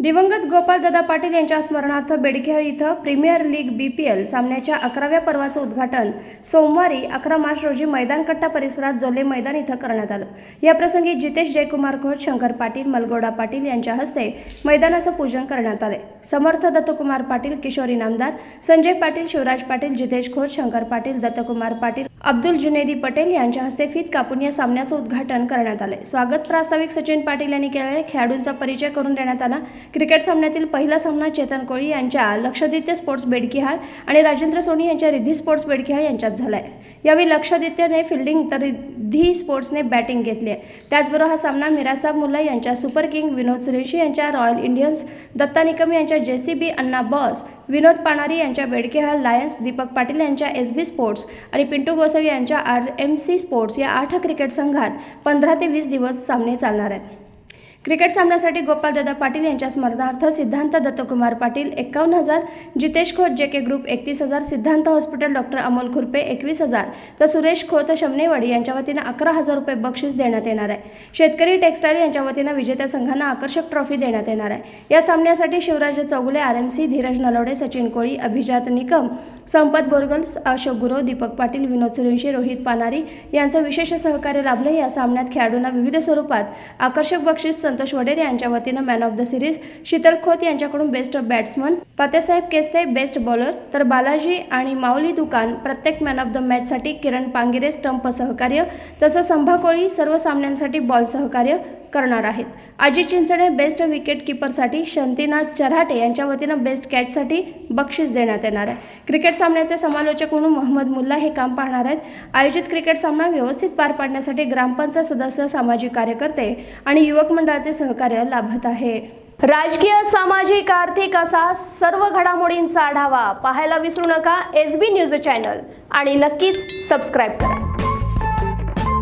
दिवंगत गोपालदादा पाटील यांच्या स्मरणार्थ बेडखेळ इथं premier league B P L सामन्याच्या अकराव्या पर्वाचं उद्घाटन. सोमवारी अकरा मार्च रोजी मैदानकट्टा परिसरात जोले मैदान इथं करण्यात आलं. याप्रसंगी जितेश जयकुमार खोत शंकर पाटील मलगोडा पाटील यांच्या हस्ते मैदानाचं पूजन करण्यात आले. समर्थ दत्तकुमार पाटील किशोरी नामदार संजय पाटील शिवराज पाटील जितेश खोत शंकर पाटील दत्तकुमार पाटील अब्दुल जुनेदी पटेल यांच्या हस्ते फीत कापून या सामन्याचं उद्घाटन करण्यात आले. स्वागत प्रास्ताविक सचिन पाटील यांनी केले खेळाडूंचा परिचय करून देण्यात आला. क्रिकेट सामन्यातील पहिला सामना चेतन कोळी यांच्या लक्षादित्य स्पोर्ट्स बेडकिहाळ आणि राजेंद्र सोनी यांच्या रिद्धी स्पोर्ट्स बेडकिहाळ यांच्यात झाला आहे यावेळी लक्षादित्यने फिल्डिंग तर रिद्धी स्पोर्ट्सने बॅटिंग घेतली आहे. त्याचबरोबर हा सामना मिरासाब मुल्ला यांच्या सुपर किंग विनोद सुरेशी यांच्या रॉयल इंडियन्स दत्ता निकम यांच्या जे सी बी अण्णा बॉस विनोद पाणारी यांच्या बेडकेहाळ लायन्स दीपक पाटील यांच्या एस बी स्पोर्ट्स आणि पिंटू गोसावी यांच्या आर एम सी स्पोर्ट्स या आठ क्रिकेट संघात पंधरा ते वीस दिवस सामने चालणार आहेत. क्रिकेट सामन्यासाठी गोपालदादा पाटील यांच्या स्मरणार्थ सिद्धांत दत्तकुमार पाटील एक्कावन्न हजार जितेश खोत जे के ग्रुप एकतीस हजार सिद्धांत हॉस्पिटल डॉक्टर अमोल खुरपे एकवीस हजार तर सुरेश खोत शमनेवाडी यांच्या वतीनं अकरा हजार रुपये बक्षीस देण्यात येणार आहे. शेतकरी टेक्स्टाईल यांच्या वतीनं विजेत्या संघांना आकर्षक ट्रॉफी देण्यात येणार आहे. या सामन्यासाठी Shivraj Chougule R M C Dhiraj Nalawade Sachin Koli Abhijat Nikam Sampat बोरगल Ashok Gurav Deepak Patil विनोद सुरेंशी रोहित पानारी यांचं विशेष सहकार्य लाभलं. या सामन्यात खेळाडूंना विविध स्वरूपात आकर्षक बक्षीस संतोष वडेर यांच्या वतीनं man of the series Sheetal Khot यांच्याकडून best batsman Tatyasaheb Keste best bowler तर बालाजी आणि माऊली दुकान प्रत्येक मॅन ऑफ द मॅचसाठी किरण पांगिरे स्टंप सहकार्य तसंच संभा कोळी सर्व सामन्यांसाठी बॉल सहकार्य करणार आहेत. अजित चिंचणे बेस्ट विकेट किपरसाठी शंतीनाथ चऱ्हाटे यांच्या वतीनं बेस्ट कॅचसाठी बक्षीस देण्यात येणार आहे. क्रिकेट सामन्याचे समालोचक म्हणून मोहम्मद मुल्ला हे काम पाहणार आहेत. आयोजित क्रिकेट सामना व्यवस्थित पार पाडण्यासाठी ग्रामपंचायत सदस्य सामाजिक कार्यकर्ते आणि युवक मंडळाचे सहकार्य लाभत आहे. राजकीय सामाजिक आर्थिक असा सर्व घडामोडींचा आढावा पाहायला विसरू नका. एस बी न्यूज चॅनल आणि नक्कीच सबस्क्राईब करा.